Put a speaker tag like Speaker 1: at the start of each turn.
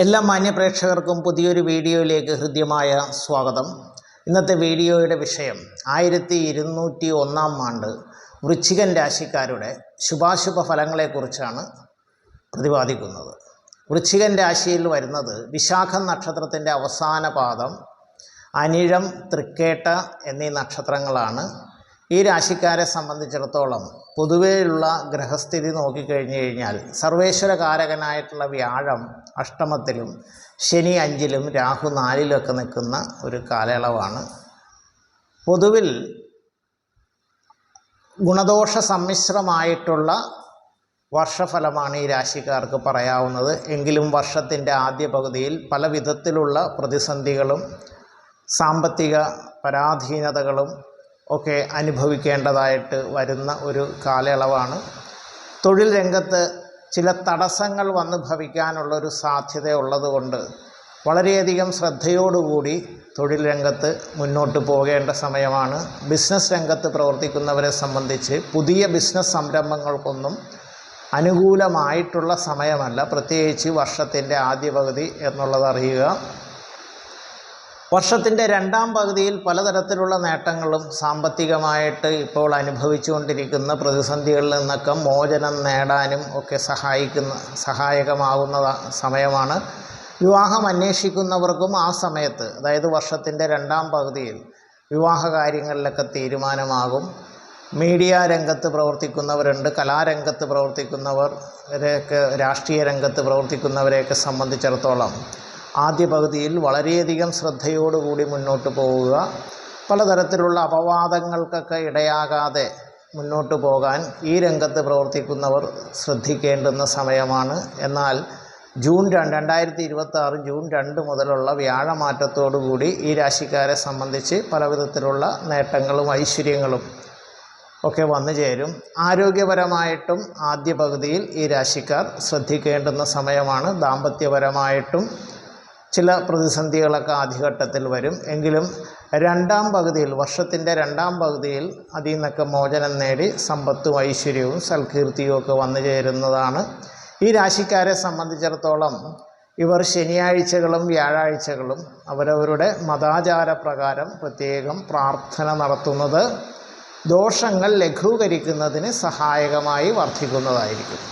Speaker 1: എല്ലാ മാന്യപ്രേക്ഷകർക്കും പുതിയൊരു വീഡിയോയിലേക്ക് ഹൃദ്യമായ സ്വാഗതം. ഇന്നത്തെ വീഡിയോയുടെ വിഷയം ആയിരത്തി ഇരുന്നൂറ്റി ഒന്നാം ആണ്ട് വൃശ്ചികൻ രാശിക്കാരുടെ ശുഭാശുഭ ഫലങ്ങളെക്കുറിച്ചാണ് പ്രതിപാദിക്കുന്നത്. വൃശ്ചികൻ രാശിയിൽ വരുന്നത് വിശാഖം നക്ഷത്രത്തിന്റെ അവസാന പാദം അനിഴം തൃക്കേട്ട എന്നീ നക്ഷത്രങ്ങളാണ്. ഈ രാശിക്കാരെ സംബന്ധിച്ചിടത്തോളം പൊതുവേയുള്ള ഗ്രഹസ്ഥിതി നോക്കിക്കഴിഞ്ഞു കഴിഞ്ഞാൽ സർവേശ്വരകാരകനായിട്ടുള്ള വ്യാഴം അഷ്ടമത്തിലും ശനി അഞ്ചിലും രാഹു നാലിലൊക്കെ നിൽക്കുന്ന ഒരു കാലയളവാണ്. പൊതുവിൽ ഗുണദോഷ സമ്മിശ്രമായിട്ടുള്ള വർഷഫലമാണ് ഈ രാശിക്കാർക്ക് പറയാവുന്നത്. എങ്കിലും വർഷത്തിന്റെ ആദ്യ പകുതിയിൽ പല വിധത്തിലുള്ള പ്രതിസന്ധികളും സാമ്പത്തിക പരാധീനതകളും ഒക്കെ അനുഭവിക്കേണ്ടതായിട്ട് വരുന്ന ഒരു കാലയളവാണ്. തൊഴിൽ രംഗത്ത് ചില തടസ്സങ്ങൾ വന്ന് ഭവിക്കാനുള്ളൊരു സാധ്യത ഉള്ളതുകൊണ്ട് വളരെയധികം ശ്രദ്ധയോടുകൂടി തൊഴിൽ രംഗത്ത് മുന്നോട്ട് പോകേണ്ട സമയമാണ്. ബിസിനസ് രംഗത്ത് പ്രവർത്തിക്കുന്നവരെ സംബന്ധിച്ച് പുതിയ ബിസിനസ് സംരംഭങ്ങൾക്കൊന്നും അനുകൂലമായിട്ടുള്ള സമയമല്ല. പ്രത്യേകിച്ച് വർഷത്തിന്റെ ആദ്യ പകുതി എന്നുള്ളത് അറിയുക. വർഷത്തിന്റെ രണ്ടാം പകുതിയിൽ പലതരത്തിലുള്ള നേട്ടങ്ങളും സാമ്പത്തികമായിട്ട് ഇപ്പോൾ അനുഭവിച്ചുകൊണ്ടിരിക്കുന്ന പ്രതിസന്ധികളിൽ നിന്നൊക്കെ മോചനം നേടാനും ഒക്കെ സഹായിക്കുന്ന സഹായകമാകുന്ന സമയമാണ്. വിവാഹം അന്വേഷിക്കുന്നവർക്കും ആ സമയത്ത് അതായത് വർഷത്തിന്റെ രണ്ടാം പകുതിയിൽ വിവാഹ കാര്യങ്ങളിലൊക്കെ തീരുമാനമാകും. മീഡിയ രംഗത്ത് പ്രവർത്തിക്കുന്നവരുണ്ട് കലാരംഗത്ത് പ്രവർത്തിക്കുന്നവർ രാഷ്ട്രീയ രംഗത്ത് പ്രവർത്തിക്കുന്നവരെയൊക്കെ സംബന്ധിച്ചിടത്തോളം ആദ്യ പകുതിയിൽ വളരെയധികം ശ്രദ്ധയോടുകൂടി മുന്നോട്ട് പോവുക. പലതരത്തിലുള്ള അപവാദങ്ങൾക്കൊക്കെ ഇടയാകാതെ മുന്നോട്ട് പോകാൻ ഈ രംഗത്ത് പ്രവർത്തിക്കുന്നവർ ശ്രദ്ധിക്കേണ്ടുന്ന സമയമാണ്. എന്നാൽ ജൂൺ രണ്ട് രണ്ടായിരത്തി ഇരുപത്തി ആറ് ജൂൺ രണ്ട് മുതലുള്ള വ്യാഴമാറ്റത്തോടുകൂടി ഈ രാശിക്കാരെ സംബന്ധിച്ച് പല വിധത്തിലുള്ള നേട്ടങ്ങളും ഐശ്വര്യങ്ങളും ഒക്കെ വന്നു ചേരും. ആരോഗ്യപരമായിട്ടും ആദ്യ പകുതിയിൽ ഈ രാശിക്കാർ ശ്രദ്ധിക്കേണ്ടുന്ന സമയമാണ്. ദാമ്പത്യപരമായിട്ടും ചില പ്രതിസന്ധികളൊക്കെ ആദ്യഘട്ടത്തിൽ വരും. എങ്കിലും രണ്ടാം പകുതിയിൽ വർഷത്തിന്റെ രണ്ടാം പകുതിയിൽ അതിൽ നിന്നൊക്കെ മോചനം നേടി സമ്പത്തും ഐശ്വര്യവും സൽകീർത്തിയും ഒക്കെ വന്നു ചേരുന്നതാണ്. ഈ രാശിക്കാരെ സംബന്ധിച്ചിടത്തോളം ഇവർ ശനിയാഴ്ചകളും വ്യാഴാഴ്ചകളും അവരവരുടെ മതാചാര പ്രകാരം പ്രത്യേകം പ്രാർത്ഥന നടത്തുന്നത് ദോഷങ്ങൾ ലഘൂകരിക്കുന്നതിന് സഹായകമായി വർദ്ധിക്കുന്നതായിരിക്കും.